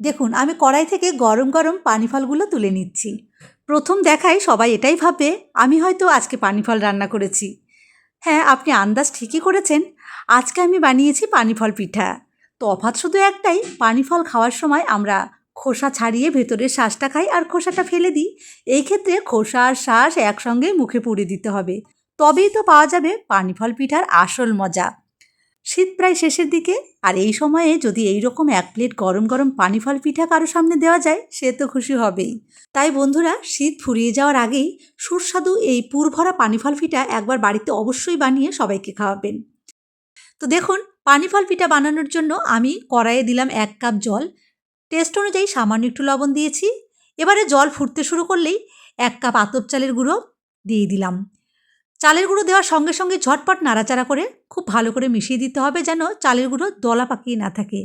দেখুন, আমি কড়াই থেকে গরম গরম পানি ফলগুলো তুলে নিচ্ছি। প্রথম দেখায় সবাই এটাই ভাবে আমি হয়তো আজকে পানি ফল রান্না করেছি। হ্যাঁ আপনি আন্দাজ ঠিকই করেছেন, আজকে আমি বানিয়েছি পানি ফল পিঠা। তফাৎ শুধু একটাই, পানি ফল খাওয়ার সময় আমরা খোসা ছাড়িয়ে ভেতরের শ্বাসটা খাই আর খোসাটা ফেলে দিই। এই ক্ষেত্রে খোসা আর শ্বাস একসঙ্গে মুখে পুড়ে দিতে হবে। তবেই তো পাওয়া যাবে পানি ফল পিঠার আসল মজা। শীত প্রায় শেষের দিকে। আর এই সময়ে যদি এই রকম এক প্লেট গরম গরম পানি ফল পিঠা কারও সামনে দেওয়া যায়, সে তো খুশি হবেই। তাই বন্ধুরা, শীত ফুরিয়ে যাওয়ার আগেই সুস্বাদু এই পুরভরা পানি ফল পিঠা একবার বাড়িতে অবশ্যই বানিয়ে সবাইকে খাওয়াবেন। তো দেখুন, পানি ফল পিঠা বানানোর জন্য আমি কড়াইয়ে দিলাম এক কাপ জল। টেস্ট অনুযায়ী সামান্য একটু লবণ দিয়েছি। এবারে জল ফুটতে শুরু করলেই এক কাপ আতপ চালের গুঁড়ো দিয়ে দিলাম। চালের গুঁড়ো দেওয়ার সঙ্গে সঙ্গে ঝটপট নাড়াচাড়া করে খুব ভালো করে মিশিয়ে দিতে হবে যেন চালের গুঁড়ো দলা পাকিয়ে না থাকে।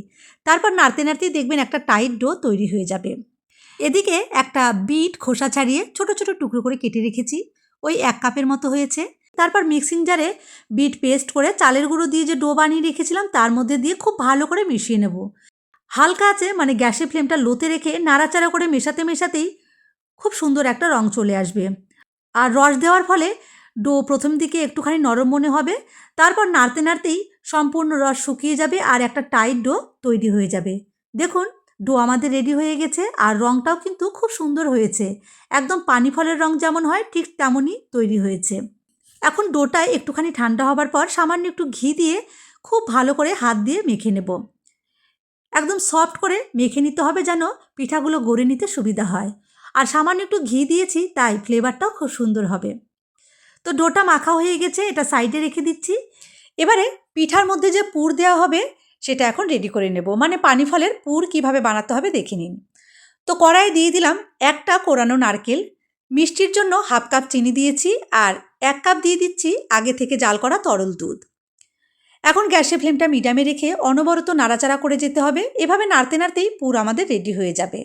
তারপর নাড়তে নাড়তেই দেখবেন একটা টাইট ডো তৈরি হয়ে যাবে। এদিকে একটা বিট খোসা ছাড়িয়ে ছোট ছোট টুকরো করে কেটে রেখেছি। ওই এক কাপের মতো হয়েছে। তারপর মিক্সিং জারে বিট পেস্ট করে চালের গুঁড়ো দিয়ে যে ডো বানিয়ে রেখেছিলাম তার মধ্যে দিয়ে খুব ভালো করে মিশিয়ে নেব। হালকা আছে মানে গ্যাসের ফ্লেমটা লোতে রেখে নাড়াচাড়া করে মেশাতে মেশাতেই খুব সুন্দর একটা রং চলে আসবে। আর রস দেওয়ার ফলে ডো প্রথম দিকে একটুখানি নরম মনে হবে, তারপর নাড়তে নাড়তেই সম্পূর্ণ রস শুকিয়ে যাবে আর একটা টাইট ডো তৈরি হয়ে যাবে। দেখুন ডো আমাদের রেডি হয়ে গেছে আর রংটাও কিন্তু খুব সুন্দর হয়েছে। একদম পানি ফলের রং যেমন হয়, ঠিক তেমনই তৈরি হয়েছে। এখন ডোটা একটুখানি ঠান্ডা হবার পর সামান্য একটু ঘি দিয়ে খুব ভালো করে হাত দিয়ে মেখে নেব। একদম সফট করে মেখে নিতে হবে যেন পিঠাগুলো গড়ে নিতে সুবিধা হয়। আর সামান্য একটু ঘি দিয়েছি, তাই ফ্লেভারটাও খুব সুন্দর হবে। তো ডোটা মাখা হয়ে গেছে, এটা সাইডে রেখে দিচ্ছি। এবারে পিঠার মধ্যে যে পুর দেওয়া হবে, সেটা এখন রেডি করে নেব। মানে পানি ফলের পুর কীভাবে বানাতে হবে দেখে নিন। তো কড়াই দিয়ে দিলাম একটা কোরানো নারকেল। মিষ্টির জন্য হাফ কাপ চিনি দিয়েছি আর এক কাপ দিয়ে দিচ্ছি আগে থেকে জাল করা তরল দুধ। এখন গ্যাসের ফ্লেমটা মিডিয়ামে রেখে অনবরত নাড়াচাড়া করে যেতে হবে। এভাবে নাড়তে নাড়তেই পুর আমাদের রেডি হয়ে যাবে।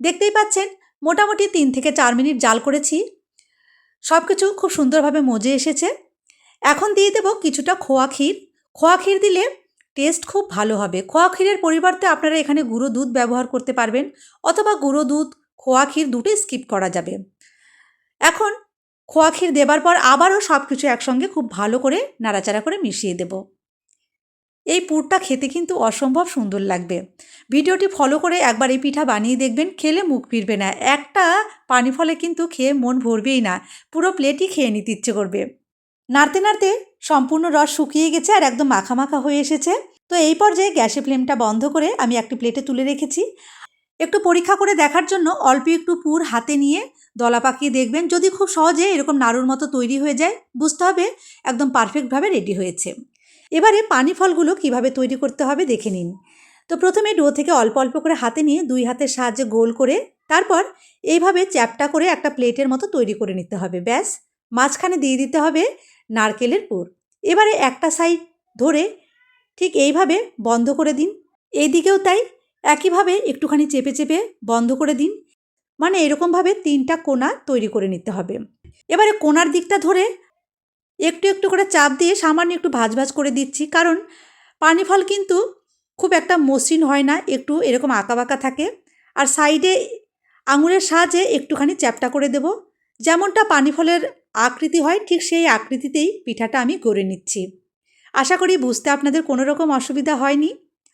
দেখতেই পাচ্ছেন, মোটামুটি তিন থেকে চার মিনিট জাল করেছি। সব কিছু খুব সুন্দরভাবে মজে এসেছে। এখন দিয়ে দেবো কিছুটা খোয়া ক্ষীর। খোয়া ক্ষীর দিলে টেস্ট খুব ভালো হবে। খোয়া ক্ষীরের পরিবর্তে আপনারা এখানে গুঁড়ো দুধ ব্যবহার করতে পারবেন অথবা গুঁড়ো দুধ, খোয়া ক্ষীর দুটোই স্কিপ করা যাবে। এখন খোয়া ক্ষীর দেবার পর আবারও সব কিছু একসঙ্গে খুব ভালো করে নাড়াচাড়া করে মিশিয়ে দেব। এই পুরটা খেতে কিন্তু অসম্ভব সুন্দর লাগবে। ভিডিওটি ফলো করে একবার এই পিঠা বানিয়ে দেখবেন, খেলে মুখ ফিরবে না। একটা পানি ফলে কিন্তু খেয়ে মন ভরবেই না। পুরো প্লেটই খেয়ে নিতে ইচ্ছে করবে। নাড়তে নাড়তে সম্পূর্ণ রস শুকিয়ে গেছে আর একদম মাখা মাখা হয়ে এসেছে। তো এই পর্যায়ে গ্যাসের ফ্লেমটা বন্ধ করে আমি একটি প্লেটে তুলে রেখেছি। একটু পরীক্ষা করে দেখার জন্য অল্প একটু পুর হাতে নিয়ে দলা পাকিয়ে দেখবেন, যদি খুব সহজে এরকম নাড়ুর মতো তৈরি হয়ে যায়, বুঝতে হবে একদম পারফেক্টভাবে রেডি হয়েছে। এবারে পানি ফলগুলো কীভাবে তৈরি করতে হবে দেখে নিন। তো প্রথমে ডো থেকে অল্প অল্প করে হাতে নিয়ে দুই হাতের সাহায্যে গোল করে তারপর এইভাবে চ্যাপটা করে একটা প্লেটের মতো তৈরি করে নিতে হবে। ব্যাস, মাঝখানে দিয়ে দিতে হবে নারকেলের পুর। এবারে একটা সাইড ধরে ঠিক এইভাবে বন্ধ করে দিন। এই দিকেও তাই, একইভাবে একটুখানি চেপে চেপে বন্ধ করে দিন। মানে এরকমভাবে তিনটা কোনা তৈরি করে নিতে হবে। এবারে কোনার দিকটা ধরে একটু একটু করে চাপ দিয়ে সামান্য একটু ভাজ ভাজ করে দিচ্ছি। কারণ পানি ফল কিন্তু খুব একটা মসৃণ হয় না, একটু এরকম আঁকা বাঁকা থাকে। আর সাইডে আঙুলের সাহায্যে একটুখানি চ্যাপটা করে দেব। যেমনটা পানি ফলের আকৃতি হয়, ঠিক সেই আকৃতিতেই পিঠাটা আমি গড়ে নিচ্ছি। আশা করি বুঝতে আপনাদের কোনো রকম অসুবিধা হয়নি।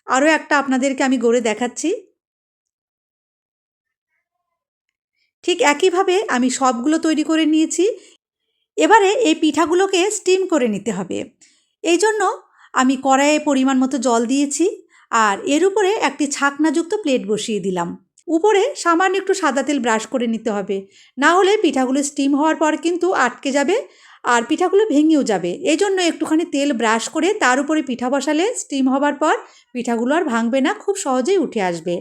আরও একটা আপনাদেরকে আমি গড়ে দেখাচ্ছি। ঠিক একইভাবে আমি সবগুলো তৈরি করে নিয়েছি। এবারে এই পিঠাগুলোকে স্টিম করে নিতে হবে। এই জন্য আমি কড়াইয়ে পরিমাণ মতো জল দিয়েছি আর এর উপরে একটি ছাকনাযুক্ত প্লেট বসিয়ে দিলাম। উপরে সামান্য একটু সাদা তেল ব্রাশ করে নিতে হবে। না হলে পিঠাগুলো স্টিম হওয়ার পর কিন্তু আটকে যাবে আর পিঠাগুলো ভেঙেও যাবে। এই জন্য একটুখানি তেল ব্রাশ করে তার উপরে পিঠা বসালে স্টিম হবার পর পিঠাগুলো আর ভাঙবে না, খুব সহজেই উঠে আসবে।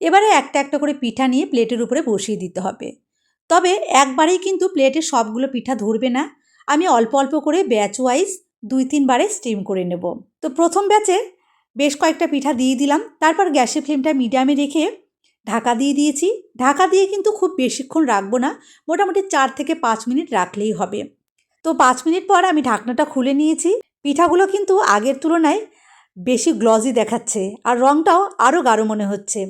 এবারে একটা একটা করে পিঠা নিয়ে প্লেটের উপরে বসিয়ে দিতে হবে। তবে একবারেই কিন্তু প্লেটে সবগুলো পিঠা ধরবে না। আমি অল্প অল্প করে ব্যাচ ওয়াইজ দুই তিনবারে স্টিম করে নেব। তো প্রথম ব্যাচে বেশ কয়েকটা পিঠা দিয়ে দিলাম। তারপর গ্যাসের ফ্লেমটা মিডিয়ামে রেখে ঢাকা দিয়ে দিয়েছি। ঢাকা দিয়ে কিন্তু খুব বেশিক্ষণ রাখব না, মোটামুটি চার থেকে পাঁচ মিনিট রাখলেই হবে। তো পাঁচ মিনিট পর আমি ঢাকনাটা খুলে নিয়েছি। পিঠাগুলো কিন্তু আগের তুলনায় বেশি গ্লজি দেখাচ্ছে আর রঙটাও আরও গাঢ় মনে হচ্ছে।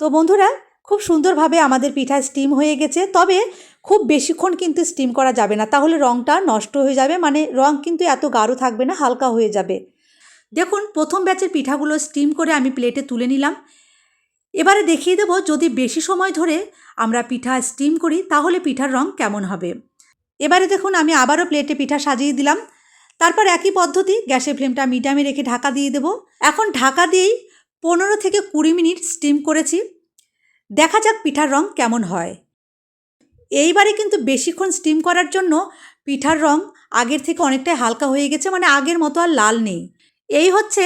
তো বন্ধুরা খুব সুন্দরভাবে আমাদের পিঠা স্টিম হয়ে গেছে। তবে খুব বেশিক্ষণ কিন্তু স্টিম করা যাবে না। তাহলে রঙটা নষ্ট হয়ে যাবে মানে রঙ কিন্তু এত গাঢ় থাকবে না, হালকা হয়ে যাবে। দেখুন, প্রথম ব্যাচের পিঠাগুলো স্টিম করে আমি প্লেটে তুলে নিলাম। এবারে দেখিয়ে দেবো, যদি বেশি সময় ধরে আমরা পিঠা স্টিম করি, তাহলে পিঠার রং কেমন হবে। এবারে দেখুন, আমি আবারও প্লেটে পিঠা সাজিয়ে দিলাম। তারপর একই পদ্ধতি, গ্যাসের ফ্লেমটা মিডিয়ামে রেখে ঢাকা দিয়ে দেবো। এখন ঢাকা দিয়েই পনেরো থেকে কুড়ি মিনিট স্টিম করেছি। দেখা যাক পিঠার রং কেমন হয়। এইবারে কিন্তু বেশিক্ষণ স্টিম করার জন্য পিঠার রং আগের থেকে অনেকটাই হালকা হয়ে গেছে মানে আগের মতো আর লাল নেই। এই হচ্ছে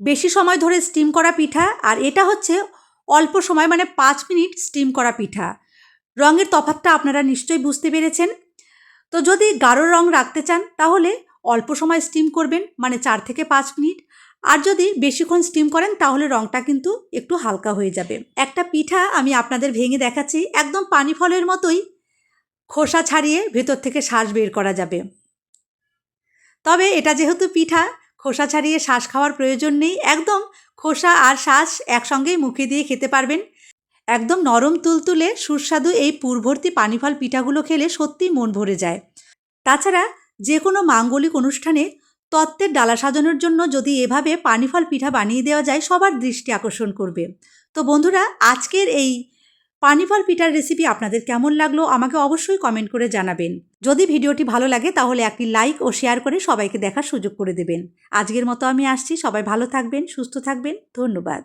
বেশি সময় ধরে স্টিম করা পিঠা আর এটা হচ্ছে অল্প সময় মানে পাঁচ মিনিট স্টিম করা পিঠা। রঙের তফাতটা আপনারা নিশ্চয়ই বুঝতে পেরেছেন। তো যদি গাঢ় রং রাখতে চান তাহলে অল্প সময় স্টিম করবেন মানে চার থেকে পাঁচ মিনিট। আর যদি বেশিক্ষণ স্টিম করেন, তাহলে রংটা কিন্তু একটু হালকা হয়ে যাবে। একটা পিঠা আমি আপনাদের ভেঙে দেখাচ্ছি, একদম পানি ফলের মতোই খোসা ছাড়িয়ে ভেতর থেকে শ্বাস বের করা যাবে। তবে এটা যেহেতু পিঠা, খোসা ছাড়িয়ে শ্বাস খাওয়ার প্রয়োজন নেই, একদম খোসা আর শ্বাস একসঙ্গেই মুখে দিয়ে খেতে পারবেন। একদম নরম তুলতুলে সুস্বাদু এই পুরভর্তি পানিফল পিঠাগুলো খেলে সত্যিই মন ভরে যায়। তাছাড়া যে কোনো মাঙ্গলিক অনুষ্ঠানে তত্ত্বের ডালা সাজানোর জন্য যদি এভাবে পানিফল পিঠা বানিয়ে দেওয়া যায়, সবার দৃষ্টি আকর্ষণ করবে। তো বন্ধুরা, আজকের এই পানিফল পিঠার রেসিপি আপনাদের কেমন লাগল, আমাকে অবশ্যই কমেন্ট করে জানাবেন। যদি ভিডিওটি ভালো লাগে, তাহলে একটি লাইক ও শেয়ার করে সবাইকে দেখার সুযোগ করে দেবেন। আজকের মতো আমি আসছি, সবাই ভালো থাকবেন, সুস্থ থাকবেন, ধন্যবাদ।